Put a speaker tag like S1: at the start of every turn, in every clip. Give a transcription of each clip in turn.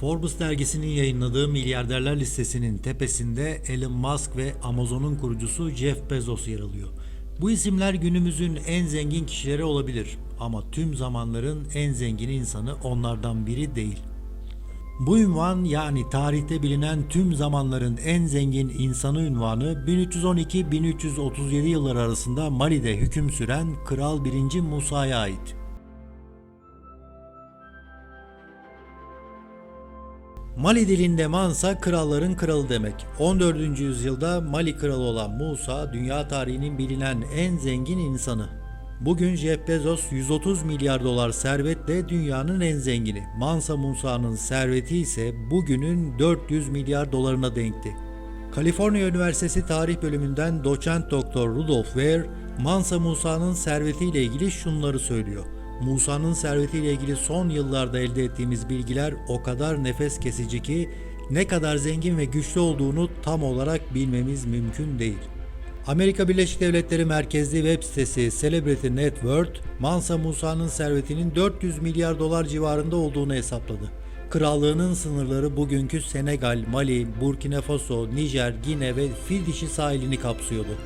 S1: Forbes dergisinin yayınladığı milyarderler listesinin tepesinde Elon Musk ve Amazon'un kurucusu Jeff Bezos yer alıyor. Bu isimler günümüzün en zengin kişileri olabilir ama tüm zamanların en zengin insanı onlardan biri değil. Bu ünvan yani tarihte bilinen tüm zamanların en zengin insanı ünvanı 1312-1337 yılları arasında Mali'de hüküm süren Kral 1. Musa'ya ait. Mali dilinde Mansa kralların kralı demek. 14. yüzyılda Mali kralı olan Musa dünya tarihinin bilinen en zengin insanı. Bugün Jeff Bezos 130 milyar dolar servetle dünyanın en zengini. Mansa Musa'nın serveti ise bugünün 400 milyar dolarına denkti. Kaliforniya Üniversitesi Tarih Bölümünden doçent doktor Rudolf Weir, Mansa Musa'nın servetiyle ilgili şunları söylüyor. Musa'nın servetiyle ilgili son yıllarda elde ettiğimiz bilgiler o kadar nefes kesici ki ne kadar zengin ve güçlü olduğunu tam olarak bilmemiz mümkün değil. Amerika Birleşik Devletleri merkezli web sitesi Celebrity Net Worth, Mansa Musa'nın servetinin 400 milyar dolar civarında olduğunu hesapladı. Krallığının sınırları bugünkü Senegal, Mali, Burkina Faso, Nijer, Gine ve Fil dişi sahilini kapsıyordu.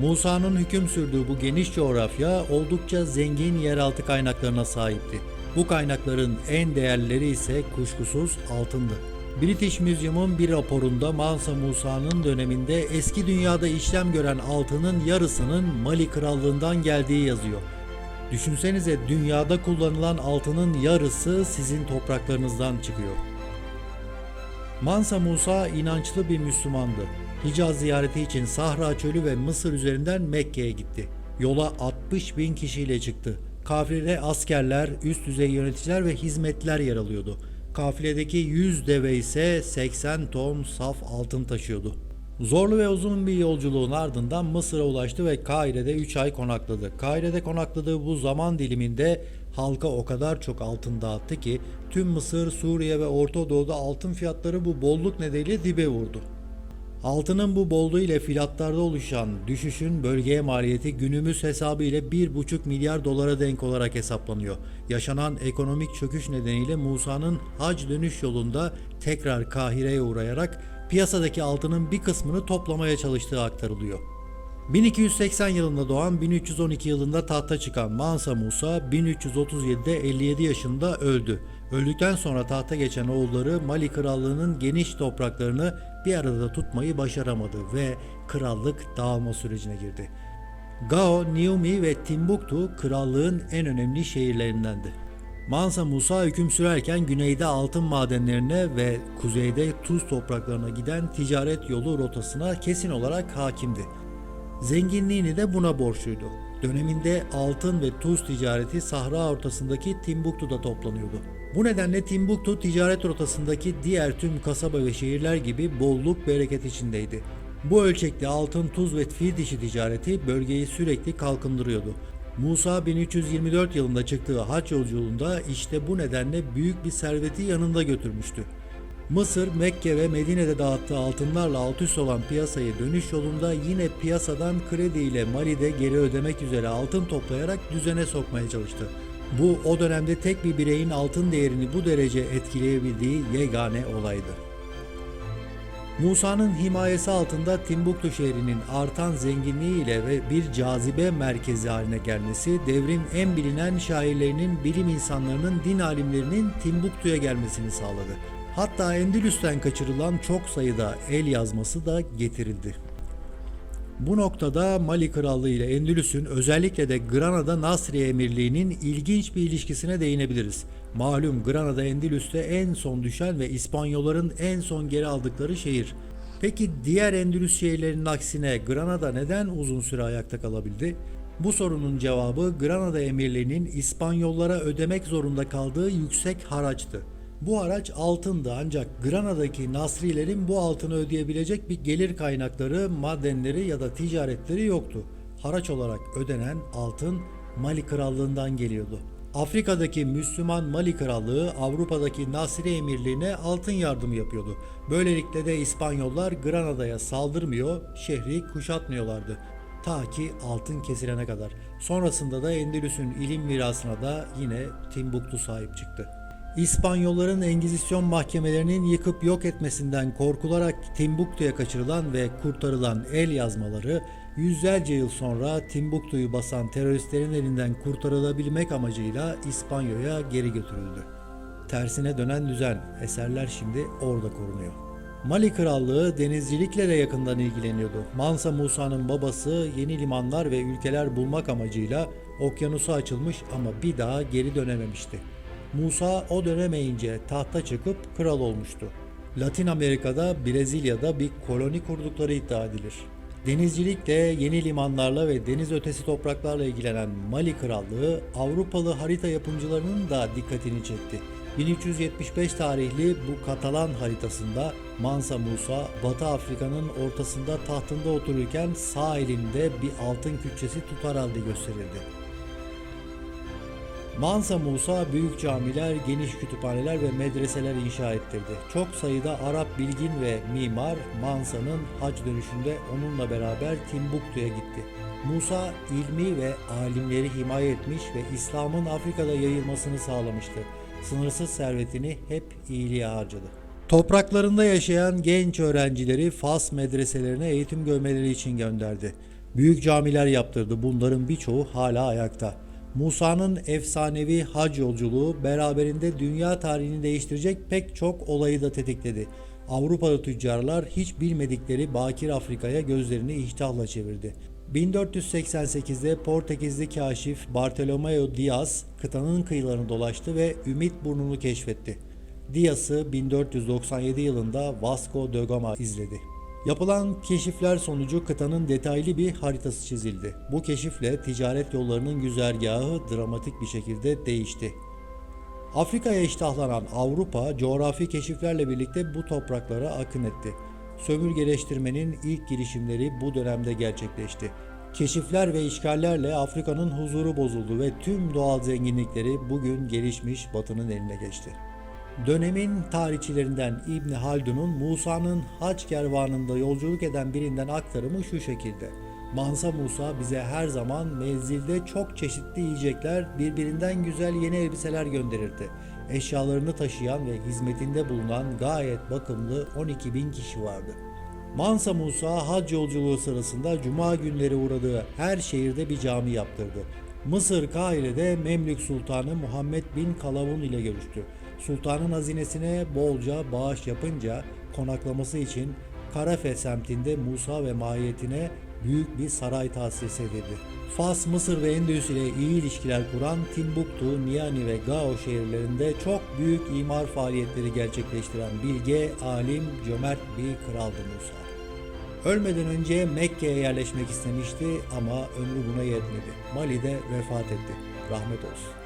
S1: Musa'nın hüküm sürdüğü bu geniş coğrafya oldukça zengin yeraltı kaynaklarına sahipti. Bu kaynakların en değerlileri ise kuşkusuz altındı. British Museum'un bir raporunda Mansa Musa'nın döneminde eski dünyada işlem gören altının yarısının Mali Krallığından geldiği yazıyor. Düşünsenize dünyada kullanılan altının yarısı sizin topraklarınızdan çıkıyor. Mansa Musa inançlı bir Müslümandı. Hicaz ziyareti için Sahra Çölü ve Mısır üzerinden Mekke'ye gitti. Yola 60 bin kişiyle çıktı. Kafilede askerler, üst düzey yöneticiler ve hizmetler yer alıyordu. Kafiledeki 100 deve ise 80 ton saf altın taşıyordu. Zorlu ve uzun bir yolculuğun ardından Mısır'a ulaştı ve Kahire'de 3 ay konakladı. Kahire'de konakladığı bu zaman diliminde halka o kadar çok altın dağıttı ki tüm Mısır, Suriye ve Orta Doğu'da altın fiyatları bu bolluk nedeniyle dibe vurdu. Altının bu bolluğu ile fiyatlarda oluşan düşüşün bölgeye maliyeti günümüz hesabı ile 1,5 milyar dolara denk olarak hesaplanıyor. Yaşanan ekonomik çöküş nedeniyle Musa'nın hac dönüş yolunda tekrar Kahire'ye uğrayarak piyasadaki altının bir kısmını toplamaya çalıştığı aktarılıyor. 1280 yılında doğan 1312 yılında tahta çıkan Mansa Musa 1337'de 57 yaşında öldü. Öldükten sonra tahta geçen oğulları Mali Krallığı'nın geniş topraklarını bir arada tutmayı başaramadı ve krallık dağılma sürecine girdi. Gao, Niumi ve Timbuktu krallığın en önemli şehirlerindendi. Mansa Musa hüküm sürerken güneyde altın madenlerine ve kuzeyde tuz topraklarına giden ticaret yolu rotasına kesin olarak hakimdi. Zenginliğini de buna borçluydu. Döneminde altın ve tuz ticareti Sahra ortasındaki Timbuktu'da toplanıyordu. Bu nedenle Timbuktu ticaret rotasındaki diğer tüm kasaba ve şehirler gibi bolluk bereket içindeydi. Bu ölçekte altın, tuz ve fil dişi ticareti bölgeyi sürekli kalkındırıyordu. Musa 1324 yılında çıktığı haç yolculuğunda işte bu nedenle büyük bir serveti yanında götürmüştü. Mısır, Mekke ve Medine'de dağıttığı altınlarla alt üst olan piyasayı dönüş yolunda yine piyasadan krediyle Mali'de geri ödemek üzere altın toplayarak düzene sokmaya çalıştı. Bu o dönemde tek bir bireyin altın değerini bu derece etkileyebildiği yegane olaydı. Musa'nın himayesi altında Timbuktu şehrinin artan zenginliğiyle ve bir cazibe merkezi haline gelmesi, devrin en bilinen şairlerinin, bilim insanlarının, din alimlerinin Timbuktu'ya gelmesini sağladı. Hatta Endülüs'ten kaçırılan çok sayıda el yazması da getirildi. Bu noktada Mali Krallığı ile Endülüs'ün özellikle de Granada Nasriye Emirliği'nin ilginç bir ilişkisine değinebiliriz. Malum Granada Endülüs'te en son düşen ve İspanyolların en son geri aldıkları şehir. Peki diğer Endülüs şehirlerinin aksine Granada neden uzun süre ayakta kalabildi? Bu sorunun cevabı Granada Emirliği'nin İspanyollara ödemek zorunda kaldığı yüksek haraçtı. Bu haraç altındı ancak Granada'daki Nasrilerin bu altını ödeyebilecek bir gelir kaynakları, madenleri ya da ticaretleri yoktu. Haraç olarak ödenen altın Mali Krallığından geliyordu. Afrika'daki Müslüman Mali Krallığı Avrupa'daki Nasri Emirliğine altın yardımı yapıyordu. Böylelikle de İspanyollar Granada'ya saldırmıyor, şehri kuşatmıyorlardı. Ta ki altın kesilene kadar. Sonrasında da Endülüs'ün ilim mirasına da yine Timbuktu sahip çıktı. İspanyolların Engizisyon mahkemelerinin yıkıp yok etmesinden korkularak Timbuktu'ya kaçırılan ve kurtarılan el yazmaları yüzlerce yıl sonra Timbuktu'yu basan teröristlerin elinden kurtarılabilmek amacıyla İspanya'ya geri götürüldü. Tersine dönen düzen, eserler şimdi orada korunuyor. Mali Krallığı denizcilikle de yakından ilgileniyordu. Mansa Musa'nın babası yeni limanlar ve ülkeler bulmak amacıyla okyanusa açılmış ama bir daha geri dönememişti. Musa o dönemeyince tahta çıkıp kral olmuştu. Latin Amerika'da Brezilya'da bir koloni kurdukları iddia edilir. Denizcilikle, yeni limanlarla ve deniz ötesi topraklarla ilgilenen Mali Krallığı Avrupalı harita yapımcılarının da dikkatini çekti. 1375 tarihli bu Katalan haritasında Mansa Musa, Batı Afrika'nın ortasında tahtında otururken sağ elinde bir altın külçesi tutar halde gösterildi. Mansa Musa büyük camiler, geniş kütüphaneler ve medreseler inşa ettirdi. Çok sayıda Arap bilgin ve mimar Mansa'nın hac dönüşünde onunla beraber Timbuktu'ya gitti. Musa ilmi ve alimleri himaye etmiş ve İslam'ın Afrika'da yayılmasını sağlamıştı. Sınırsız servetini hep iyiliğe harcadı. Topraklarında yaşayan genç öğrencileri Fas medreselerine eğitim görmeleri için gönderdi. Büyük camiler yaptırdı. Bunların birçoğu hala ayakta. Musa'nın efsanevi hac yolculuğu beraberinde dünya tarihini değiştirecek pek çok olayı da tetikledi. Avrupalı tüccarlar hiç bilmedikleri Bakir Afrika'ya gözlerini iştahla çevirdi. 1488'de Portekizli kaşif Bartolomeo Diaz kıtanın kıyılarını dolaştı ve Ümit Burnu'nu keşfetti. Diaz'ı 1497 yılında Vasco da Gama izledi. Yapılan keşifler sonucu kıtanın detaylı bir haritası çizildi. Bu keşifle ticaret yollarının güzergahı dramatik bir şekilde değişti. Afrika'ya iştahlanan Avrupa coğrafi keşiflerle birlikte bu topraklara akın etti. Sömürgeleştirmenin ilk girişimleri bu dönemde gerçekleşti. Keşifler ve işgallerle Afrika'nın huzuru bozuldu ve tüm doğal zenginlikleri bugün gelişmiş Batı'nın eline geçti. Dönemin tarihçilerinden İbni Haldun'un Musa'nın hac kervanında yolculuk eden birinden aktarımı şu şekilde. Mansa Musa bize her zaman menzilde çok çeşitli yiyecekler, birbirinden güzel yeni elbiseler gönderirdi. Eşyalarını taşıyan ve hizmetinde bulunan gayet bakımlı 12 bin kişi vardı. Mansa Musa hac yolculuğu sırasında cuma günleri uğradığı her şehirde bir cami yaptırdı. Mısır Kahire'de Memlük Sultanı Muhammed bin Kalavun ile görüştü. Sultanın hazinesine bolca bağış yapınca konaklaması için Karafe semtinde Musa ve mahiyetine büyük bir saray tahsis edildi. Fas, Mısır ve Endülüs ile iyi ilişkiler kuran Timbuktu, Niani ve Gao şehirlerinde çok büyük imar faaliyetleri gerçekleştiren bilge, alim, cömert bir kraldı Musa. Ölmeden önce Mekke'ye yerleşmek istemişti ama ömrü buna yetmedi. Mali'de vefat etti. Rahmet olsun.